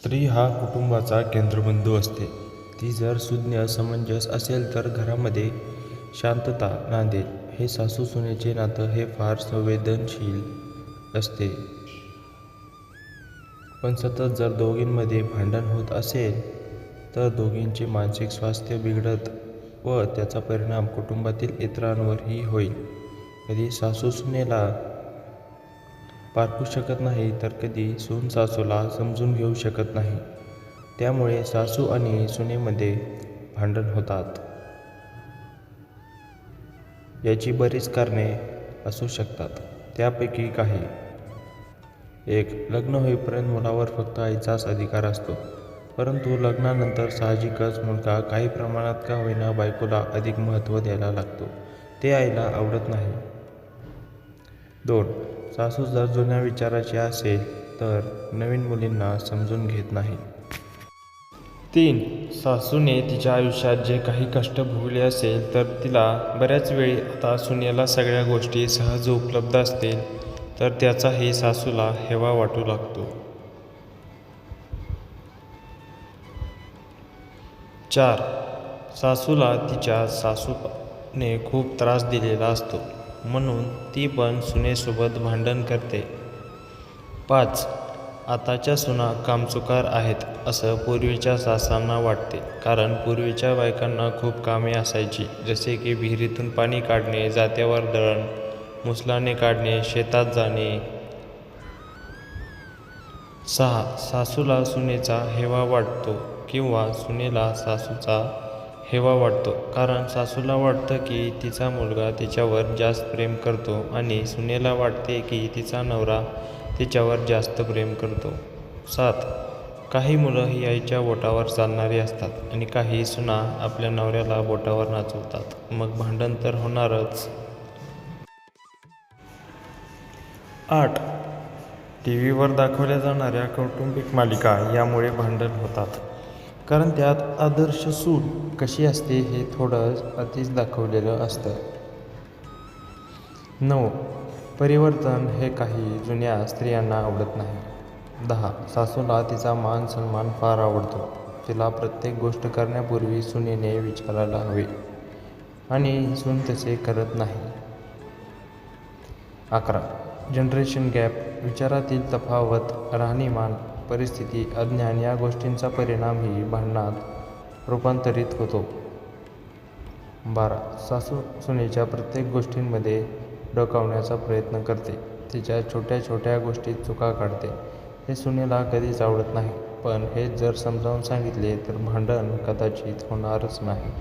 स्त्री हा कुटुंबाचा केंद्रबिंदू असते. ती जर सुज्ञ समंजस असेल तर घरामध्ये शांतता नांदेल. हे सासू सुनेचे नातं हे फार संवेदनशील असते. पण सतत जर दोघींमध्ये भांडण होत असेल तर दोघींचे मानसिक स्वास्थ्य बिघडत व त्याचा परिणाम कुटुंबातील इतरांवरही होईल. कधी सासू सुनेला पारखू शकत नाही तर कधी सून सासूला समजून घेऊ शकत नाही. त्यामुळे सासू आणि सुनेमध्ये भांडण होतात. याची बरीच कारणे असू शकतात. त्यापैकी काही. एक लग्न होईपर्यंत मुलावर फक्त आईचाच अधिकार असतो. परंतु लग्नानंतर साहजिकच मुलगा काही प्रमाणात का होईना बायकोला अधिक महत्त्व द्यायला लागतो. ते आईला आवडत नाही. दोन. सासू जर जुन्या विचाराची असेल तर नवीन मुलींना समजून घेत नाही. तीन. सासूने तिच्या आयुष्यात जे काही कष्ट भोगले असेल तर तिला बऱ्याच वेळी आता सुनेला सगळ्या गोष्टी सहज उपलब्ध असतील तर त्याचाही सासूला हेवा वाटू लागतो. चार. सासूला तिच्या सासूने खूप त्रास दिलेला असतो. म्हणून ती पण सुनेसोबत भांडण करते. पाच आताच्या सुना कामचुकार आहेत असं पूर्वीच्या सासांना वाटते. कारण पूर्वीच्या बायकांना खूप कामे असायची जसे की विहिरीतून पाणी काढणे जात्यावर दळण मुसलाने काढणे शेतात जाणे. सहा सासूला सुनेचा हेवा वाटतो किंवा सुनेला सासूचा हेवा वाटतो. कारण सासूला वाटतं की तिचा मुलगा तिच्यावर जास्त प्रेम करतो आणि सुनेला वाटते की तिचा नवरा तिच्यावर जास्त प्रेम करतो. सात काही मुलं ही आईच्या बोटावर चालणारी असतात आणि काही सुना आपल्या नवऱ्याला बोटावर नाचवतात. मग भांडण तर होणारच. आठ टी व्हीवर दाखवल्या जाणाऱ्या कौटुंबिक मालिका यामुळे भांडण होतात. कारण त्यात आदर्श सूट कशी असते हे थोडं अतिच दाखवलेलं असतं. नऊ परिवर्तन हे काही जुन्या स्त्रियांना आवडत नाही. दहा सासूला तिचा मान सन्मान फार आवडतो. तिला प्रत्येक गोष्ट करण्यापूर्वी सुनेने विचारायला हवे. आणि सून तसे करत नाही. अकरा जनरेशन गॅप विचारातील तफावत राहणीमान परिस्थिती अज्ञान या गोष्टींचा परिणामही भांडणात रूपांतरित होतो. बारा. सासू सुनेच्या प्रत्येक गोष्टींमध्ये डोकावण्याचा प्रयत्न करते. तिच्या छोट्या छोट्या गोष्टीत चुका काढते. हे सुनेला कधीच आवडत नाही. पण हे जर समजावून सांगितले तर भांडण कदाचित होणारच नाही.